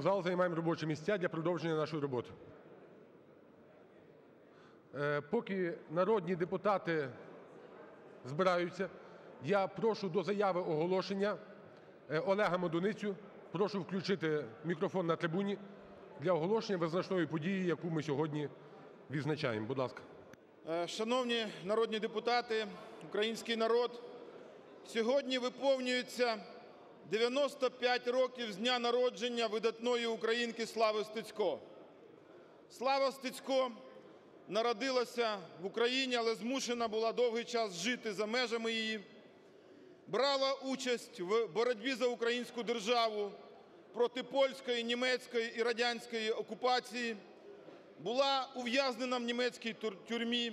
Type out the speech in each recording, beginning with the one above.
в зал, займаємо робочі місця для продовження нашої роботи. Е, Поки народні депутати збираються, я прошу до заяви оголошення е, Олега Медуницю. Прошу включити мікрофон на трибуні для оголошення визначної події, яку ми сьогодні відзначаємо. Будь ласка. Е, Шановні народні депутати, український народ, сьогодні виповнюється 95 років з дня народження видатної українки Слави Стецько. Слава Стецько народилася в Україні, але змушена була довгий час жити за межами її. Брала участь в боротьбі за українську державу проти польської, німецької і радянської окупації була ув'язнена в німецькій тюрмі,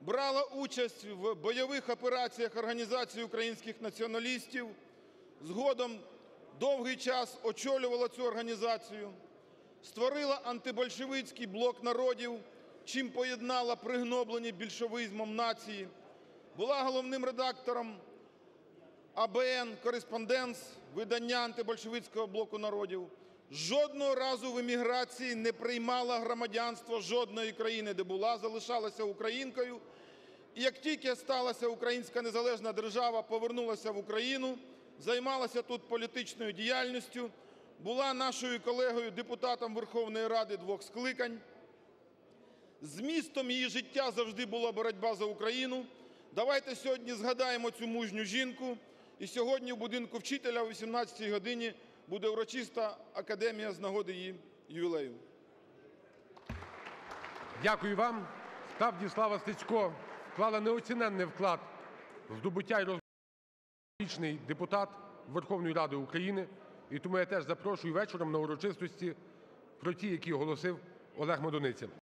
брала участь в бойових операціях Організації українських націоналістів, згодом довгий час очолювала цю організацію, створила антибольшевицький блок народів, чим поєднала пригноблені більшовизмом нації, була головним редактором АБН «Кореспонденс» видання антибольшевицького блоку народів, жодного разу в еміграції не приймала громадянство жодної країни, де була, залишалася українкою. І як тільки сталася українська незалежна держава, повернулася в Україну, займалася тут політичною діяльністю, була нашою колегою депутатом Верховної Ради двох скликань. Змістом її життя завжди була боротьба за Україну. Давайте сьогодні згадаємо цю мужню жінку. І сьогодні в будинку вчителя о 18-й годині буде урочиста академія з нагоди її ювілею. Дякую вам. Справді, Слава Стецько вклала неоціненний вклад в здобуття і розвиток вічний депутат Верховної Ради України. І тому я теж запрошую вечором на урочистості про ті, які оголосив Олег Медуниця.